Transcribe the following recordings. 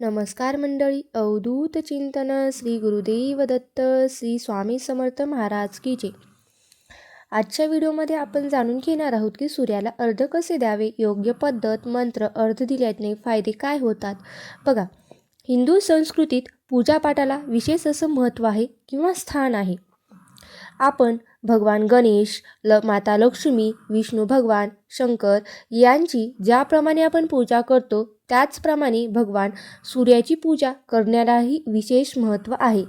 नमस्कार मंडळी. अवधूत चिंतन श्री गुरुदेव दत्त श्री स्वामी समर्थ महाराज की जय. आजच्या व्हिडिओमध्ये आपण जाणून घेणार आहोत की सूर्याला अर्ध कसे द्यावे? योग्य पद्धत मंत्र अर्ध दिल्याने फायदे काय होतात? बघा हिंदू संस्कृतीत पूजापाठाला विशेष असं महत्त्व आहे किंवा स्थान आहे. आपण भगवान गणेश ल माता लक्ष्मी विष्णू भगवान शंकर यांची ज्याप्रमाणे आपण पूजा करतो त्याचप्रमाणे भगवान सूर्याची पूजा करण्यालाही विशेष महत्त्व आहे.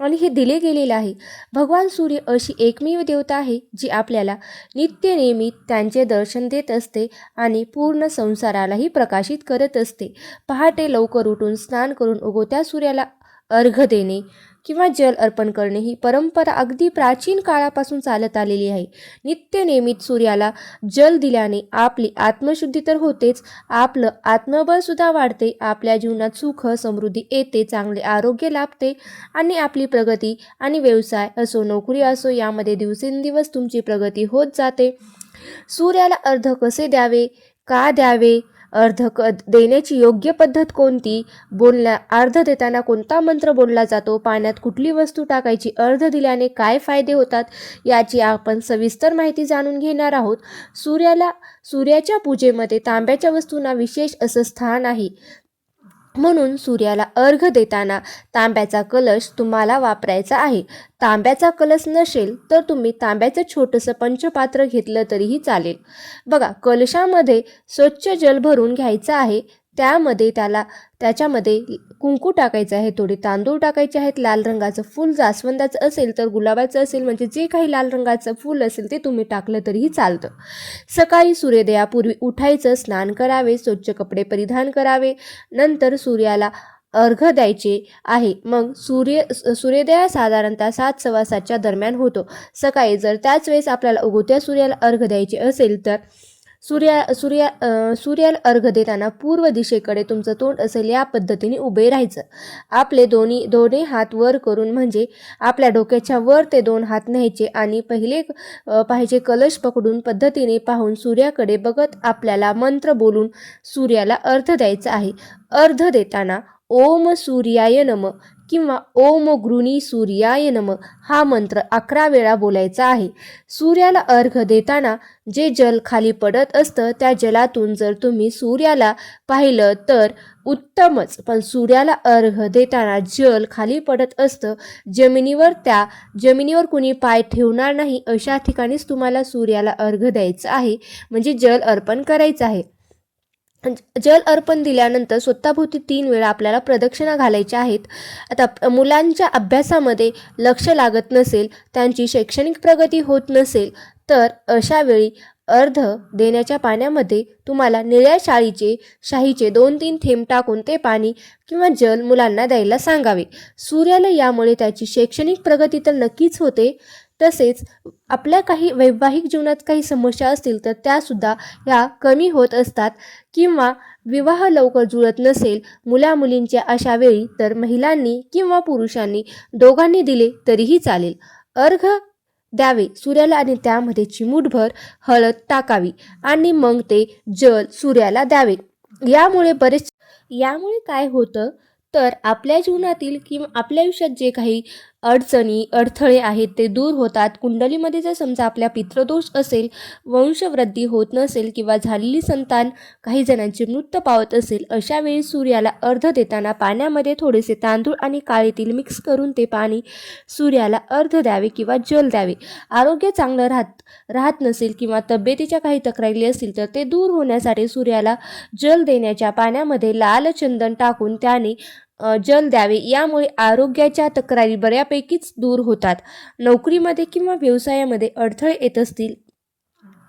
आणि हे दिले गेलेले आहे. भगवान सूर्य अशी एकमेव देवता आहे जी आपल्याला नित्य नियमित त्यांचे दर्शन देत असते आणि पूर्ण संसारालाही प्रकाशित करत असते. पहाटे लवकर उठून स्नान करून उगवत्या सूर्याला अर्घ देणे किंवा जल अर्पण करणे ही परंपरा अगदी प्राचीन काळापासून चालत आलेली आहे. नित्य नियमित सूर्याला जल दिल्याने आपली आत्मशुद्धी तर होतेच आपलं आत्मबळसुद्धा वाढते आपल्या जीवनात सुख समृद्धी येते चांगले आरोग्य लाभते आणि आपली प्रगती आणि व्यवसाय असो नोकरी असो यामध्ये दिवसेंदिवस तुमची प्रगती होत जाते. सूर्याला अर्ध कसे द्यावे का द्यावे अर्ध क देण्याची योग्य पद्धत कोणती? बोलण्या अर्ध देताना कोणता मंत्र बोलला जातो? पाण्यात कुठली वस्तू टाकायची? अर्ध दिल्याने काय फायदे होतात? याची आपण सविस्तर माहिती जाणून घेणार आहोत. सूर्याला सूर्याच्या पूजेमध्ये तांब्याच्या वस्तूंना विशेष असं स्थान आहे. म्हणून सूर्याला अर्घ देताना तांब्याचा कलश तुम्हाला वापरायचा आहे. तांब्याचा कलश नसेल तर तुम्ही तांब्याचं छोटंसं पंचपात्र घेतलं तरीही चालेल. बघा कलशामध्ये स्वच्छ जल भरून घ्यायचं आहे. त्यामध्ये त्याला त्याच्यामध्ये कुंकू टाकायचं आहे थोडे तांदूळ टाकायचे आहेत लाल रंगाचं फूल जास्वंदाचं असेल तर गुलाबाचं असेल म्हणजे जे काही लाल रंगाचं फूल असेल ते तुम्ही टाकलं तरीही चालतं. सकाळी सूर्योदयापूर्वी उठायचं स्नान करावे स्वच्छ कपडे परिधान करावे नंतर सूर्याला अर्घ द्यायचे आहे. मग सूर्य सूर्योदय साधारणतः सात सव्वा सातच्या दरम्यान होतो. सकाळी जर त्याच वेळेस आपल्याला उगवत्या सूर्याला अर्घ द्यायचे असेल तर सूर्या सूर्या सूर्याला अर्घ देताना पूर्व दिशेकडे तुमचं तोंड असेल या पद्धतीने उभे राहायचं. आपले दोन्ही दोन्ही हात वर करून म्हणजे आपल्या डोक्याच्या वर ते दोन हात न्यायचे आणि पहिले पाहिजे कलश पकडून पद्धतीने पाहून सूर्याकडे बघत आपल्याला मंत्र बोलून सूर्याला अर्ध द्यायचा आहे. अर्ध देताना ओम सूर्याय नम. किंवा ओम गृणी सूर्याय नम हा मंत्र अकरा वेळा बोलायचा आहे. सूर्याला अर्घ देताना जे जल खाली पडत असतं त्या जलातून जर तुम्ही सूर्याला पाहिलं तर उत्तमच. पण सूर्याला अर्घ देताना जल खाली पडत असतं जमिनीवर त्या जमिनीवर कुणी पाय ठेवणार नाही अशा ठिकाणीच तुम्हाला सूर्याला अर्घ द्यायचं आहे. म्हणजे जल अर्पण करायचं आहे. जल अर्पण दिल्यानंतर स्वतःभोवती तीन वेळा आपल्याला प्रदक्षिणा घालायच्या आहेत. आता मुलांच्या अभ्यासामध्ये लक्ष लागत नसेल त्यांची शैक्षणिक प्रगती होत नसेल तर अशा वेळी अर्ध देण्याच्या पाण्यामध्ये तुम्हाला निळ्या शाळीचे शाहीचे दोन तीन थेंब टाकून ते पाणी किंवा जल मुलांना द्यायला सांगावे. सूर्याला यामुळे त्याची शैक्षणिक प्रगती तर नक्कीच होते तसेच आपल्या काही वैवाहिक जीवनात काही समस्या असतील तर त्यासुद्धा ह्या कमी होत असतात किंवा विवाह लवकर जुळत नसेल मुलामुलींच्या अशा वेळी तर महिलांनी किंवा पुरुषांनी दोघांनी दिले तरीही चालेल. अर्घ द्यावे सूर्याला आणि त्यामध्ये चिमूटभर हळद टाकावी आणि मग ते जल सूर्याला द्यावे. यामुळे बरेच यामुळे काय होतं? तर आपल्या जीवनातील किंवा आपल्या आयुष्यात जे काही अडचणी अडथळे आहेत ते दूर होतात. कुंडलीमध्ये जर समजा आपल्या पितृदोष असेल वंशवृद्धी होत नसेल किंवा झालेली संतान काही जणांचे मृत्यू पावत असेल अशा वेळी सूर्याला अर्ध देताना पाण्यामध्ये थोडेसे तांदूळ आणि काळे तेल मिक्स करून ते पाणी सूर्याला अर्ध द्यावे किंवा जल द्यावे. आरोग्य चांगलं राहत राहत नसेल किंवा तब्येतीच्या काही तक्रारी असतील तर ते दूर होण्यासाठी सूर्याला जल देण्याच्या पाण्यामध्ये लाल चंदन टाकून त्याने जल द्यावे. यामुळे आरोग्याच्या तक्रारी बऱ्यापैकीच दूर होतात. नोकरीमध्ये किंवा व्यवसायामध्ये अडथळे येत असतील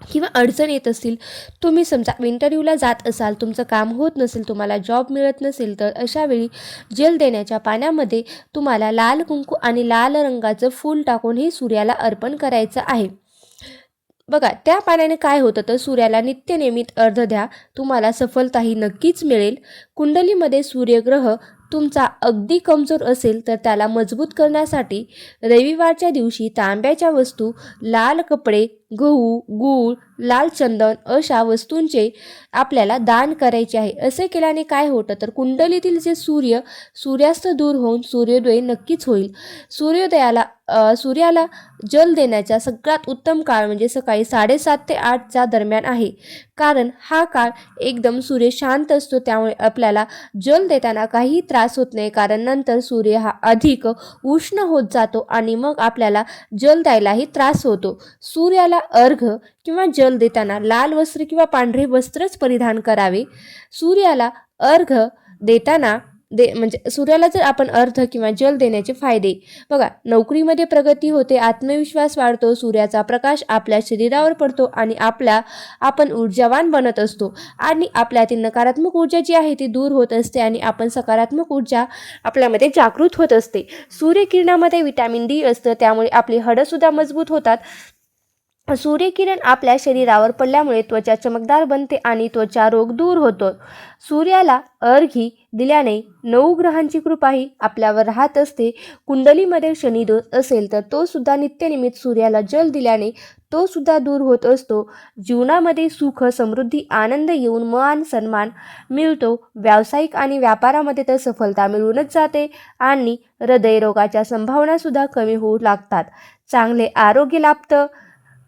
किंवा अडचण येत असतील तुम्ही समजा इंटरव्ह्यूला जात असाल तुमचं काम होत नसेल तुम्हाला जॉब मिळत नसेल तर अशावेळी जल देण्याच्या पाण्यामध्ये तुम्हाला लाल कुंकू आणि लाल रंगाचं फूल टाकून हे सूर्याला अर्पण करायचं आहे. बघा त्या पाण्याने काय होतं तर सूर्याला नित्यनियमित अर्ध द्या. तुम्हाला सफलताही नक्कीच मिळेल. कुंडलीमध्ये सूर्यग्रह तुमचा अगदी कमजोर असेल तर त्याला मजबूत करण्यासाठी रविवारच्या दिवशी तांब्याच्या वस्तू लाल कपडे गहू गूळ लाल चंदन अशा वस्तूंचे आपल्याला दान करायचे आहे. असे केल्याने काय होतं? तर कुंडलीतील जे सूर्य सूर्यास्त दूर होऊन सूर्योदय नक्कीच होईल. सूर्योदयाला सूर्याला जल देण्याचा सगळ्यात उत्तम काळ म्हणजे सकाळी साडेसात ते आठच्या दरम्यान आहे. कारण हा काळ एकदम सूर्य शांत असतो त्यामुळे आपल्याला जल देताना काही त्रास होत नाही. कारण नंतर सूर्य हा अधिक उष्ण होत जातो आणि मग आपल्याला जल द्यायलाही त्रास होतो. सूर्याला अर्घ किंवा जल देताना लाल वस्त्र किंवा पांढरे वस्त्रच परिधान करावे. सूर्याला अर्घ देताना दे म्हणजे सूर्याला जर आपण अर्ध किंवा जल देण्याचे फायदे. बघा नोकरीमध्ये प्रगती होते आत्मविश्वास वाढतो सूर्याचा प्रकाश आपल्या शरीरावर पडतो आणि आपल्या आपण ऊर्जावान बनत असतो. आणि आपल्यातील नकारात्मक ऊर्जा जी आहे ती दूर होत असते आणि आपण सकारात्मक ऊर्जा आपल्यामध्ये जागृत होत असते. सूर्यकिरणामध्ये विटॅमिन डी असतं त्यामुळे आपली हडंसुद्धा मजबूत होतात. सूर्यकिरण आपल्या शरीरावर पडल्यामुळे त्वचा चमकदार बनते आणि त्वचा रोग दूर होतो. सूर्याला अर्घी दिल्याने नऊ ग्रहांची कृपाही आपल्यावर राहत असते. कुंडलीमध्ये शनिदोष असेल तर तो सुद्धा नित्यनिमित्त सूर्याला जल दिल्याने तो सुद्धा दूर होत असतो. जीवनामध्ये सुख समृद्धी आनंद येऊन मान सन्मान मिळतो. व्यावसायिक आणि व्यापारामध्ये तर सफलता मिळूनच जाते आणि हृदयरोगाच्या संभावना सुद्धा कमी होऊ लागतात. चांगले आरोग्य लाभतं.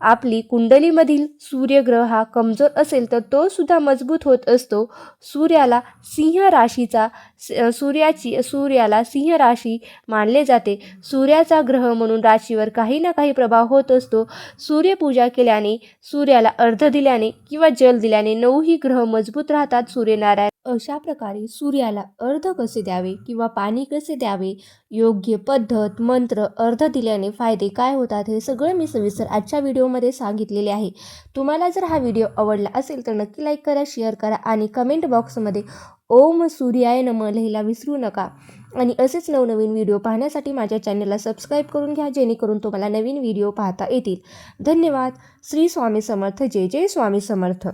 आपली कुंडलीमधील सूर्यग्रह हा कमजोर असेल तर तो सुद्धा मजबूत होत असतो. सूर्याला सिंह राशीचा स- सूर्याची सूर्याला सिंह राशी मानले जाते. सूर्याचा ग्रह म्हणून राशीवर काही ना काही प्रभाव होत असतो. सूर्यपूजा केल्याने सूर्याला अर्ध दिल्याने किंवा जल दिल्याने नऊही ग्रह मजबूत राहतात. सूर्यनारायण अशा प्रकारे सूर्याला अर्ध कसे द्यावे किंवा पाणी कसे द्यावे योग्य पद्धत मंत्र अर्ध दिल्याने फायदे काय होतात हे सगळं मी सविस्तर आजच्या व्हिडिओमध्ये सांगितलेले आहे. तुम्हाला जर हा व्हिडिओ आवडला असेल तर नक्की लाईक करा शेअर करा आणि कमेंट बॉक्समध्ये ओम सूर्याय नम लिहायला विसरू नका. आणि असेच नवनवीन व्हिडिओ पाहण्यासाठी माझ्या चॅनलला सबस्क्राईब करून घ्या जेणेकरून तुम्हाला नवीन व्हिडिओ पाहता येतील. धन्यवाद. श्री स्वामी समर्थ. जय जय स्वामी समर्थ.